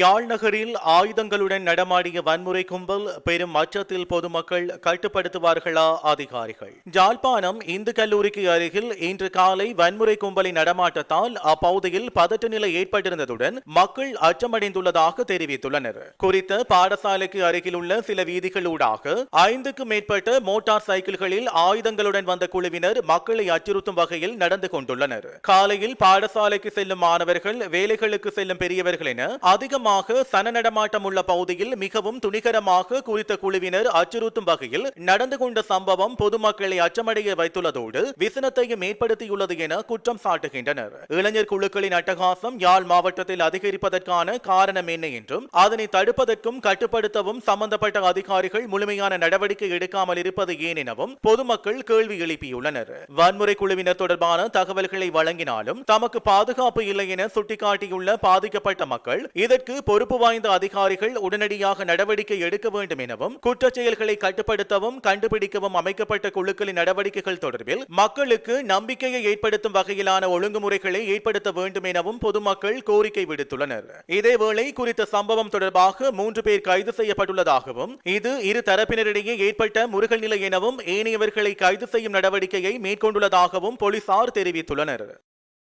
யாழ் நகரில் ஆயுதங்களுடன் நடமாடிய வன்முறை கும்பல் பெரும் அச்சத்தில் பொதுமக்கள் கட்டுப்படுத்துவார்களா அதிகாரிகள்? ஜாழ்ப்பாணம் இந்து கல்லூரிக்கு அருகில் இன்று காலை வன்முறை கும்பலின் நடமாட்டத்தால் அப்பகுதியில் பதட்ட நிலை ஏற்பட்டிருந்ததுடன் மக்கள் அச்சமடைந்துள்ளதாக தெரிவித்துள்ளனர். குறித்த பாடசாலைக்கு அருகில் உள்ள சில வீதிகளூடாக ஐந்துக்கும் மேற்பட்ட மோட்டார் சைக்கிள்களில் ஆயுதங்களுடன் வந்த குழுவினர் மக்களை அச்சுறுத்தும் வகையில் நடந்து கொண்டுள்ளனர். காலையில் பாடசாலைக்கு செல்லும் மாணவர்கள் வேலைகளுக்கு செல்லும் பெரியவர்கள் என அதிகமாக சன நடமாட்டம் உள்ள பகுதியில் மிகவும் துணிகரமாக குறித்த குழுவினர் அச்சுறுத்தும் வகையில் நடந்து கொண்ட சம்பவம் பொதுமக்களை அச்சமடைய வைத்துள்ளதோடு விசனத்தையும் ஏற்படுத்தியுள்ளது என குற்றம் சாட்டுகின்றனர். இளைஞர் குழுக்களின் அட்டகாசம் யாழ் மாவட்டத்தில் அதிகரிப்பதற்கான காரணம் என்ன என்றும் அதனை தடுப்பதற்கும் கட்டுப்படுத்தவும் சம்பந்தப்பட்ட அதிகாரிகள் முழுமையான நடவடிக்கை எடுக்காமல் இருப்பது ஏன் எனவும் பொதுமக்கள் கேள்வி எழுப்பியுள்ளனர். வன்முறை குழுவினர் தொடர்பான தகவல்களை வழங்கினாலும் தமக்கு பாதுகாப்பு இல்லை என சுட்டிக்காட்டியுள்ள பாதிக்கப்பட்ட மக்கள் இதற்கு இதற்கு பொறுப்பு வாய்ந்த அதிகாரிகள் உடனடியாக நடவடிக்கை எடுக்க வேண்டும் எனவும் குற்றச் செயல்களை கட்டுப்படுத்தவும் கண்டுபிடிக்கவும் அமைக்கப்பட்ட குழுக்களின் நடவடிக்கைகள் தொடர்பில் மக்களுக்கு நம்பிக்கையை ஏற்படுத்தும் வகையிலான ஒழுங்குமுறைகளை ஏற்படுத்த வேண்டும் எனவும் பொதுமக்கள் கோரிக்கை விடுத்துள்ளனர். இதேவேளை குறித்த சம்பவம் தொடர்பாக மூன்று பேர் கைது செய்யப்பட்டுள்ளதாகவும் இது இரு தரப்பினரிடையே ஏற்பட்ட முருகல் நிலை எனவும் ஏனையவர்களை கைது செய்யும் நடவடிக்கையை மேற்கொண்டுள்ளதாகவும் போலீசார் தெரிவித்துள்ளனர்.